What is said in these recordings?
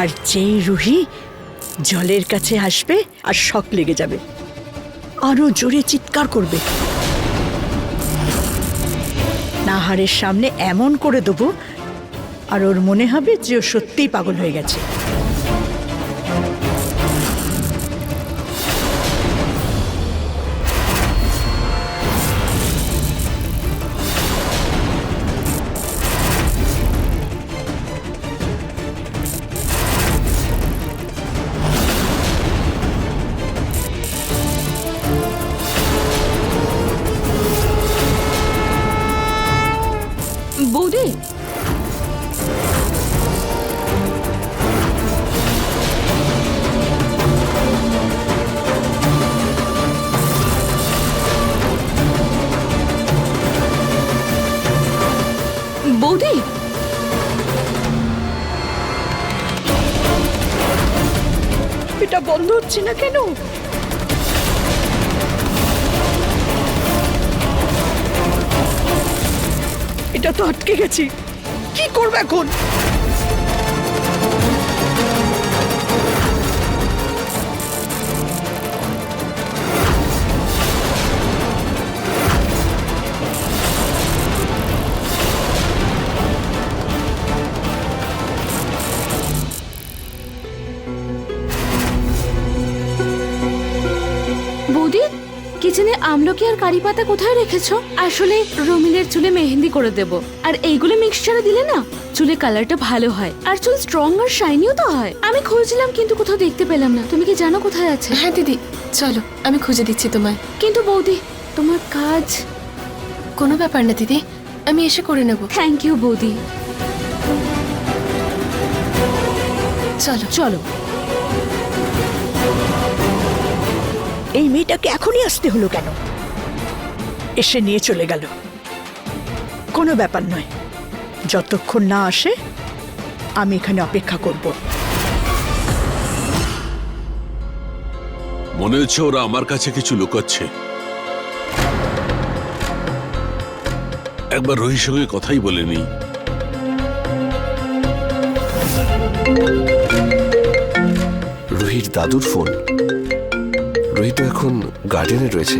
আর যেই রুহি জলের কাছে আসবে আর শখ লেগে যাবে। আরও জোরে চিৎকার করবে। নাহারের সামনে এমন করে দেবো, আর ওর মনে হবে যে ও সত্যিই পাগল হয়ে গেছে। এটা বন্ধ হচ্ছে না কেন? এটা তো আটকে গেছি। কি করবে এখন? কিচেনে আমলকি আর কারি পাতা কোথায় রেখেছো? আসলে রমিলের চুলে মেহেন্দি করে দেব। আর এইগুলো মিক্সচারে দিলে না চুলে কালারটা ভালো হয়। আর চুল স্ট্রং আর শাইনিও তো হয়। আমি খুঁজছিলাম কিন্তু কোথাও দেখতে পেলাম না। তুমি কি জানো কোথায় আছে? হ্যাঁ দিদি। চলো আমি খুঁজে দিচ্ছি তোমায়। কিন্তু বৌদি তোমার কাজ? কোনো ব্যাপার না দিদি। আমি এসে করে নেব। থ্যাংক ইউ বৌদি। চলো। চলো। এই মেয়েটাকে এখনই আসতে হলো কেন? এসে নিয়ে চলে গেল। কোনো ব্যাপার নয়। যতক্ষণ না আসে আমি এখানে অপেক্ষা করব। মনে হচ্ছে ওরা আমার কাছে কিছু লুকাচ্ছে। একবার রোহির সঙ্গে কথাই বলেনি রুহির দাদুর ফোন। রুহি তো এখন গার্ডেনে রয়েছে।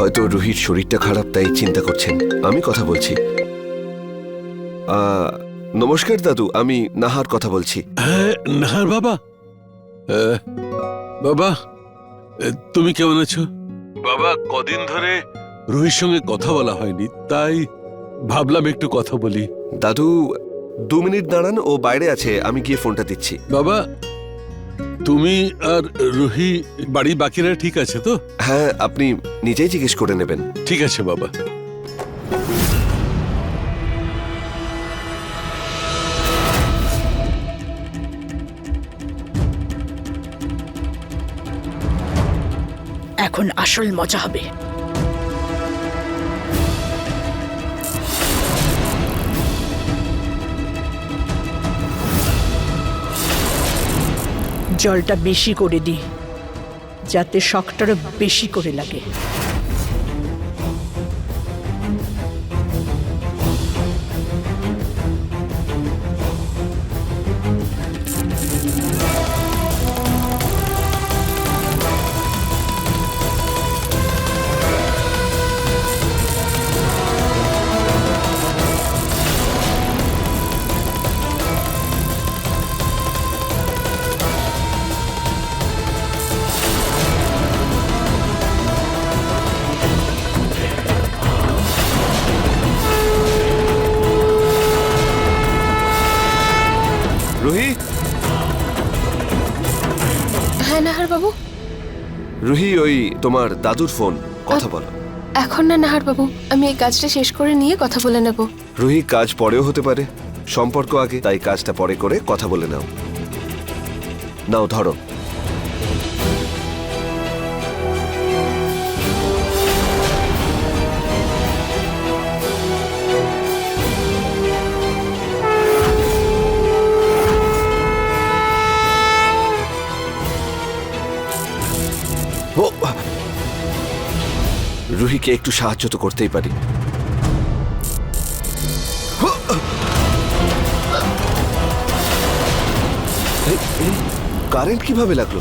হয়তো রুহির শরীরটা খারাপ তাই চিন্তা করছেন। আমি কথা বলছি। আহ, নমস্কার দাদু আমি নাহার কথা বলছি। হ্যাঁ নাহার বাবা। বাবা তুমি কেমন আছো? বাবা কদিন ধরে রুহির সঙ্গে কথা বলা হয়নি তাই ভাবলাম একটু কথা বলি। দাদু দু মিনিট দাঁড়ান ও বাইরে আছে আমি গিয়ে ফোনটা দিচ্ছি। বাবা তুমি আর রুহি বাড়ির বাকিরা ঠিক আছে তো? হ্যাঁ আপনি নিজেই জিজ্ঞেস করে নেবেন। ঠিক আছে বাবা। এখন আসল মজা হবে। জলটা বেশি করে দিই যাতে শখটারও বেশি করে লাগে। তোমার দাদুর ফোন কথা বলো। এখন না নাহার বাবু আমি এই কাজটা শেষ করে নিয়ে কথা বলে নেব। রুহি কাজ পরেও হতে পারে। সম্পর্ক আগে তাই কাজটা পরে করে কথা বলে নাও। নাও ধরো। রুহিকে একটু সাহায্য তো করতেই পারি। কারেন্ট কীভাবে লাগল?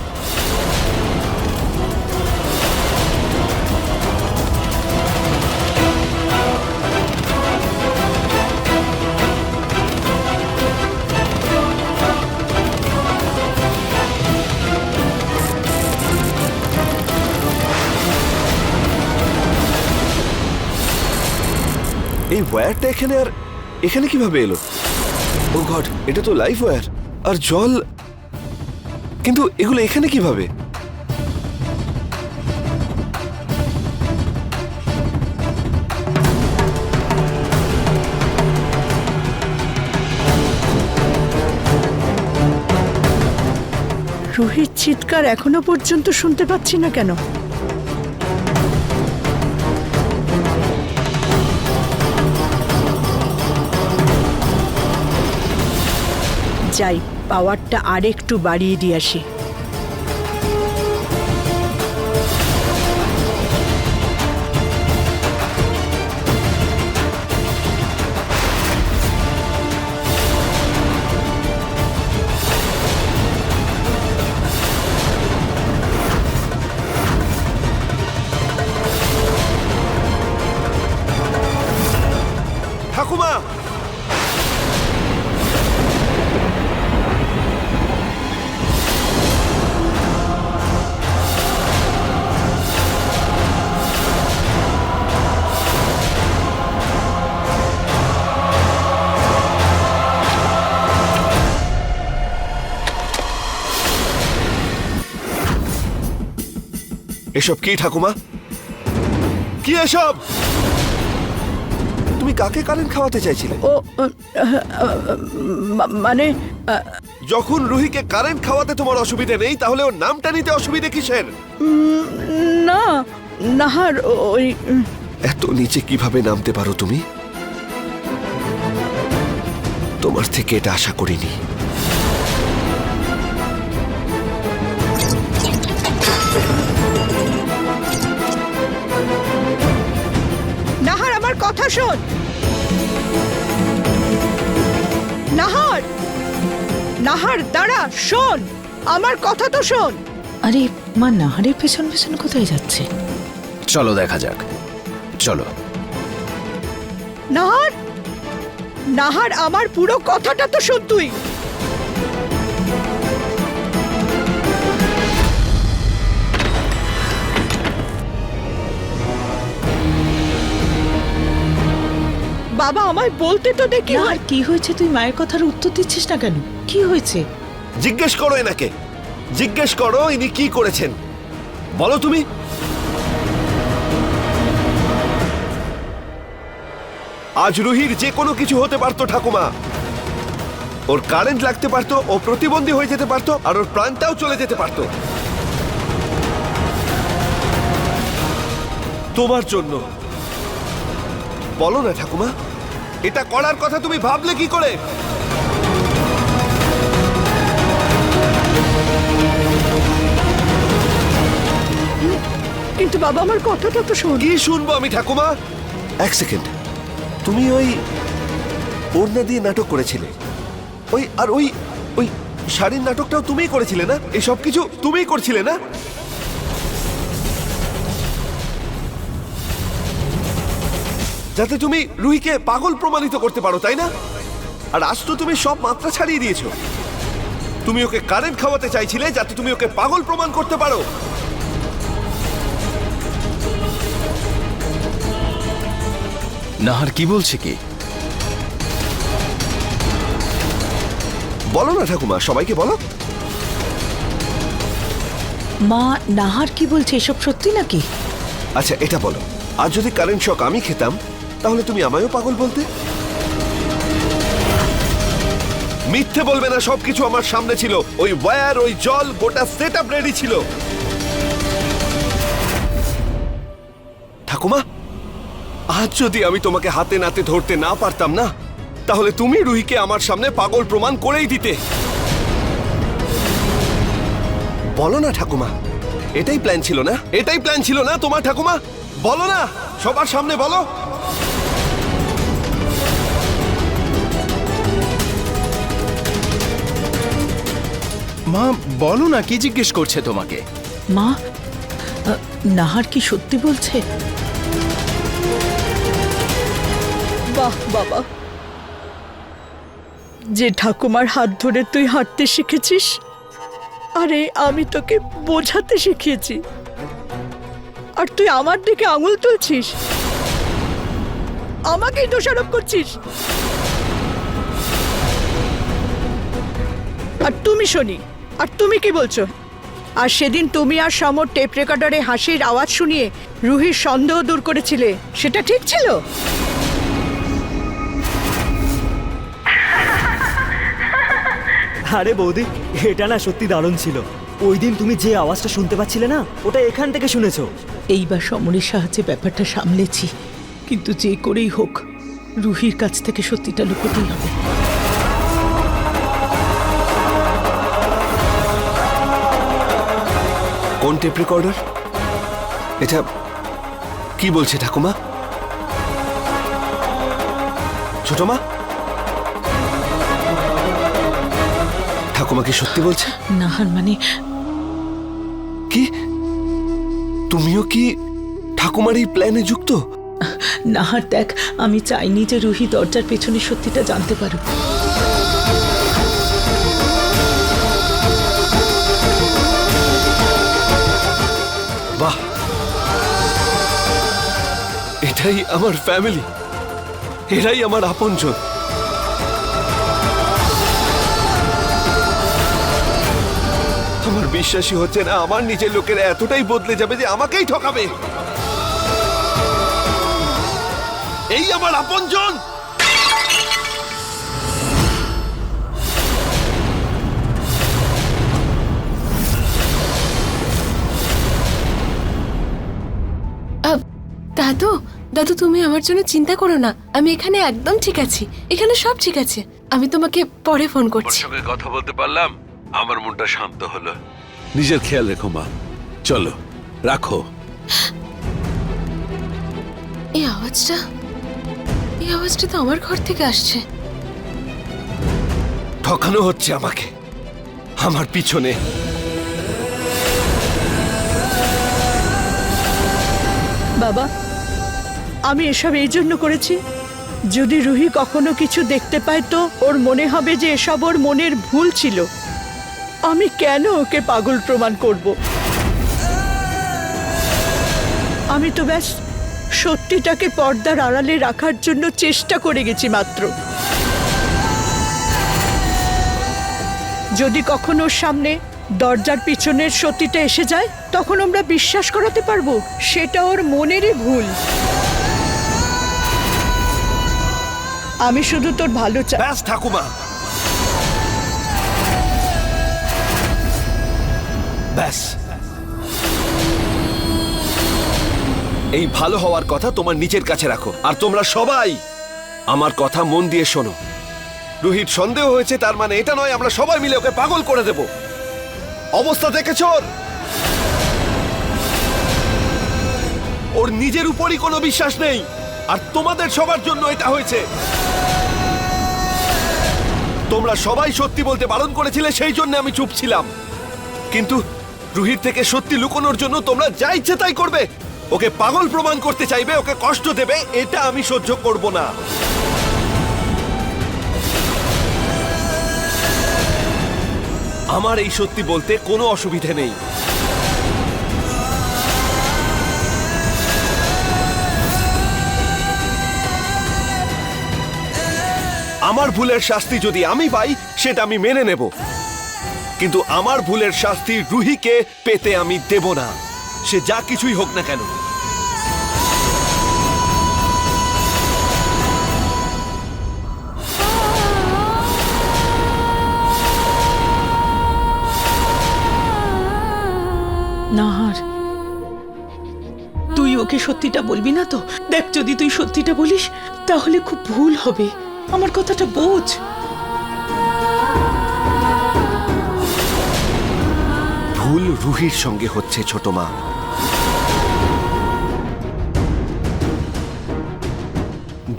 ওয়্যারটা এখানে আর এখানে কীভাবে এলো? ও গড, এটা তো লাইভ ওয়্যার আর জল? কিন্তু এগুলো এখানে কীভাবে? রুহির চিৎকার এখনও পর্যন্ত শুনতে পাচ্ছি না কেন? যাই পাওয়ারটা আরেকটু বাড়িয়ে দিয়ে আসি। এসব কি ঠাকুমা? কি এসব? তুমি কাকে কারেন্ট খাওয়াতে চাইছিলে? ও মানে যখন রুহিকে কারেন্ট খাওয়াতে তোমার অসুবিধে নেই তাহলে ওর নামটা নিতে অসুবিধে কিসের? না নাহার ওই এত নিচে কীভাবে নামতে পারো তুমি? তোমার থেকে এটা আশা করিনি। নাহার দাঁড়া শোন। আমার কথা তো শোন। আরে মা নাহারের পেছন পেছন কোথায় যাচ্ছে? চলো দেখা যাক। চলো। নাহার? নাহার আমার পুরো কথাটা তো শোন তুই। বাবা আমায় বলতে তো দেখি নাহার কি হয়েছে? তুই মায়ের কথার উত্তর দিচ্ছিস না কেন? কি হয়েছে? জিজ্ঞেস করো এনাকে। জিজ্ঞেস করো ইনি কি করেছেন। বলো তুমি। আজ রুহির যে কোনো কিছু হতে পারতো ঠাকুমা। ওর কারেন্ট লাগতে পারতো ও প্রতিবন্ধী হয়ে যেতে পারতো আর ওর প্রাণটাও চলে যেতে পারতো। তোমার জন্য বলো না ঠাকুমা। এটা করার কথা তুমি ভাবলে কি করে? কিন্তু বাবা আমার কথাটা তো শোন। কি শুনব আমি ঠাকুমা? এক সেকেন্ড। তুমি ওই ওড়না দিয়ে নাটক করেছিলে। ওই আর ওই ওই শাড়ির নাটকটাও তুমিই করেছিলে না? এই সব কিছু তুমিই করছিলে না? যাতে তুমি রুহিকে পাগল প্রমাণিত করতে পারো তাই না? আর আজ তো তুমি সব মাত্রা ছাড়িয়ে দিয়েছ। তুমি ওকে কারেন্ট খাওয়াতে চাইছিলে যাতে তুমি ওকে পাগল প্রমাণ করতে পারো। নাহার কি বলছে কি? বলো না ঠাকুমা সবাইকে বলো। মা নাহার কি বলছে এসব সত্যি নাকি? আচ্ছা এটা বলো। আর যদি কারেন্ট শক আমি খেতাম তাহলে তুমি আমায়ও পাগল বলতে? মিথ্যে বলবে না সবকিছু আমার সামনে ছিল। ওই ওয়্যার ওই জল, গোটা সেট আপ রেডি ছিল। ঠাকুমা, আজ যদি আমি তোমাকে হাতে নাতে ধরতে না পারতাম না, তাহলে তুমি রুহিকে আমার সামনে পাগল প্রমাণ করেই দিতে। বলো না ঠাকুমা, এটাই প্ল্যান ছিল না? এটাই প্ল্যান ছিল না তোমার ঠাকুমা? বলো না, সবার সামনে বলো। মা, বলো না, কি জিজ্ঞেস করছে তোমাকে? মা নাহার কি সত্যি বলছে? বাহ, বাবা। যে ঠাকুমার হাত ধরে তুই হাঁটতে শিখেছিস, আরে আমি তোকে বোঝাতে শিখিয়েছি। আর তুই আমার দিকে আঙুল তুলছিস? আমাকেই দোষারোপ করছিস? আর তুমি, শোনি আর তুমি কি বলছো? আর সেদিন তুমি আর সমর টেপ রেকর্ডারে হাসির আওয়াজ শুনিয়ে রুহির সন্দেহ দূর করেছিলে সেটা ঠিক ছিল? আরে বৌদি এটা না সত্যি দারুণ ছিল। ওই দিন তুমি যে আওয়াজটা শুনতে পাচ্ছিলে না ওটা এখান থেকে শুনেছো। এইবার সমরের সাহায্যে ব্যাপারটা সামলেছি কিন্তু যে করেই হোক রুহির কাছ থেকে সত্যিটা লুকোতেই হবে। কোন টেপ রেকর্ডার? এটা কি বলছে ঠাকুমা? ছোট মা? ঠাকুমা কি সত্যি বলছে? নাহার মানে কি? তুমিও কি ঠাকুমার এই প্ল্যানে যুক্ত? নাহার দেখ আমি চাইনি যে রুহি দরজার পেছনে সত্যিটা জানতে পারুক। এটাই আমার ফ্যামিলি এরাই আমার আপনজন। আমার বিশ্বাসই হচ্ছে না, আমার নিজের লোকেরা এতটাই বদলে যাবে যে আমাকেই ঠকাবে। এই আমার আপনজন! দাদু দাদু তুমি আমার জন্য চিন্তা করো না। আমি এখানে একদম ঠিক আছি। এখানে সব ঠিক আছে। আমি তোমাকে পরে ফোন করছি। সঙ্গে কথা বলতে পারলাম? আমার মনটা শান্ত হলো। নিজের খেয়াল রেখো মা। চলো রাখো। এই আওয়াজটা এই আওয়াজটা তো আমার ঘর থেকে আসছে। ঠকানো হচ্ছে আমাকে। আমার পিছনে। বাবা আমি এসব এই জন্য করেছি। যদি রুহি কখনো কিছু দেখতে পায় তো ওর মনে হবে যে এসব ওর মনের ভুল ছিল। আমি কেন ওকে পাগল প্রমাণ করব? আমি তো ব্যাস সত্যিটাকে পর্দার আড়ালে রাখার জন্য চেষ্টা করে গেছি মাত্র। যদি কখনো সামনে দরজার পিছনের সত্যিটা এসে যায়, তখন আমরা বিশ্বাস করাতে পারব, সেটা ওর মনেরই ভুল। আমি শুধু তোর ভালো চাই ব্যাস, ঠাকুমা। ব্যাস। এই ভালো হওয়ার কথা তোমার নিজের কাছে রাখো। আর তোমরা সবাই আমার কথা মন দিয়ে শোনো। রোহিত সন্দেহ হয়েছে, তার মানে এটা নয়, আমরা সবাই মিলে ওকে পাগল করে দেব। অবস্থা দেখেছ ওর? ওর নিজের উপরই কোনো বিশ্বাস নেই। আর তোমাদের সবার জন্য এটা হয়েছে। তোমরা সবাই সত্যি বলতে বারণ করেছিলে, সেই জন্য আমি চুপ ছিলাম। কিন্তু রুহির থেকে সত্যি লুকোনোর জন্য তোমরা যা ইচ্ছে তাই করবে। ওকে পাগল প্রমাণ করতে চাইবে, ওকে কষ্ট দেবে, এটা আমি সহ্য করব না। আমার এই সত্যি বলতে কোনো অসুবিধে নেই। আমার ভুলের শাস্তি যদি আমি পাই, সেটা আমি মেনে নেব। কিন্তু আমার ভুলের শাস্তি রুহিকে পেতে আমি দেব না। সে যা কিছুই হোক না কেন। নাহার, তুই ওকে সত্যিটা বলবি না তো? দেখ যদি তুই সত্যিটা বলিস, তাহলে খুব ভুল হবে। আমার কথাটা বোঝ। ভুল রুহির সঙ্গে হচ্ছে ছোট মা।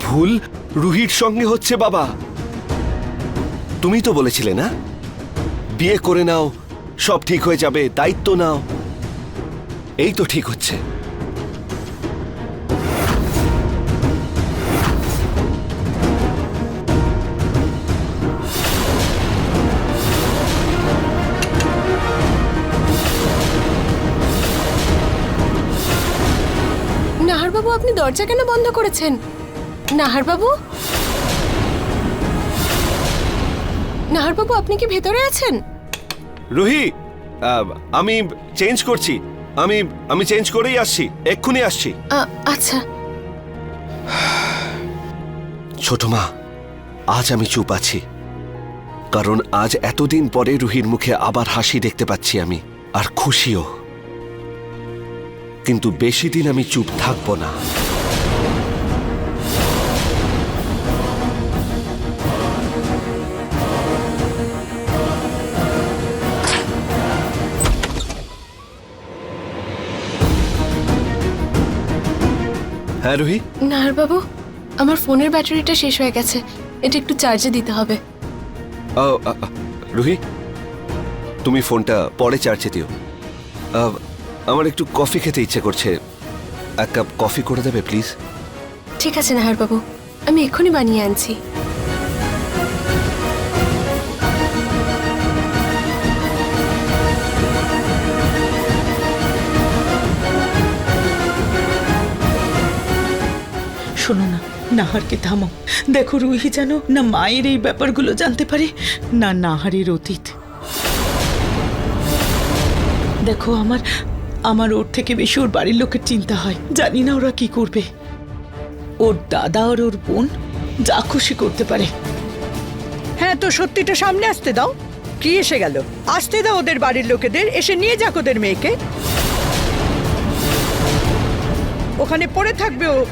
ভুল রুহির সঙ্গে হচ্ছে বাবা। তুমি তো বলেছিলে না? বিয়ে করে নাও, সব ঠিক হয়ে যাবে, দায়িত্ব নাও। এই তো ঠিক হচ্ছে। নাহারবাবু আপনি দরজা কেন বন্ধ করেছেন? নাহারবাবু? নাহারবাবু আপনি কি ভেতরে আছেন? রুহি আহ, আমি চেঞ্জ করছি। আমি আমি চেঞ্জ করেই আসছি। এক্ষুনি আসছি। আ- আচ্ছা। ছোট মা আজ আমি চুপ আছি। কারণ আজ এতদিন পরে রুহির মুখে আবার হাসি দেখতে পাচ্ছি আমি আর খুশিও। কিন্তু বেশি দিন আমি চুপ থাকব না। হ্যাঁ রুহি? নাহারবাবু আমার ফোনের ব্যাটারিটা শেষ হয়ে গেছে। এটা একটু চার্জে দিতে হবে। রুহি তুমি ফোনটা পরে চার্জে দিও। আমার একটু কফি খেতে ইচ্ছে করছে। এক কাপ কফি করে দেবে প্লিজ? ঠিক আছে নাহারবাবু। আমি এক্ষুনি বানিয়ে আনছি। শোনো না নাহারকে থামো দেখো রুহি যেন না মায়ের এই ব্যাপারগুলো জানতে পারে না নাহারের অতীত। দেখো আমার আমার ওর থেকে বেশি ওর বাড়ির লোকের চিন্তা হয়। জানি না ওরা কি করবে। ওর দাদা আর ওর বোন যা খুশি করতে পারে। হ্যাঁ তো সত্যিটা সামনে আসতে দাও। কি এসে গেল? আসতে দাও ওদের বাড়ির লোকেদের এসে নিয়ে যাক ওদের মেয়েকে। ওখানে পড়ে থাকবে ও।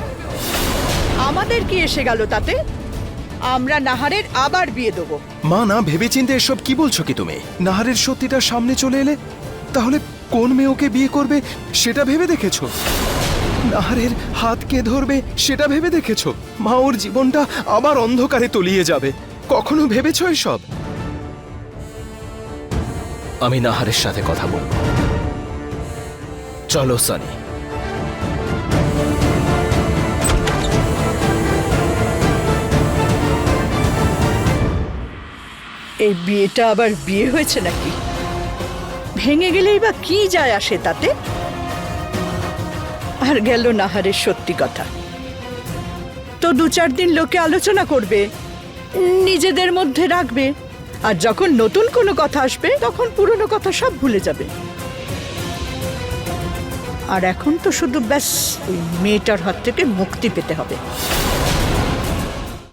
আমাদের কি এসে গেল তাতে? আমরা নাহারের আবার বিয়ে দেবো। মা না ভেবেচিন্তে এসব কি বলছো কি তুমি? নাহারের সত্যিটা সামনে চলে এলে? তাহলে কোন মেয়ে ওকে বিয়ে করবে সেটা ভেবে দেখেছ? নাহারের হাত কে ধরবে সেটা ভেবে দেখেছ? মা ওর জীবনটা আবার অন্ধকারে তলিয়ে যাবে। কখনো ভেবেছো এসব? আমি নাহারের সাথে কথা বলব। চলো, সানি। এই বিয়েটা আবার বিয়ে হয়েছে নাকি? ভেঙে গেলেই বা কি যায় আসে তাতে? আর গেল নাহারের সত্যি কথা। তো দু চার দিন লোকে আলোচনা করবে, নিজেদের মধ্যে রাখবে, আর যখন নতুন কোনো কথা আসবে, তখন পুরনো কথা সব ভুলে যাবে। আর এখন তো শুধু ব্যাস, ওই মেয়েটার হাত থেকে মুক্তি পেতে হবে।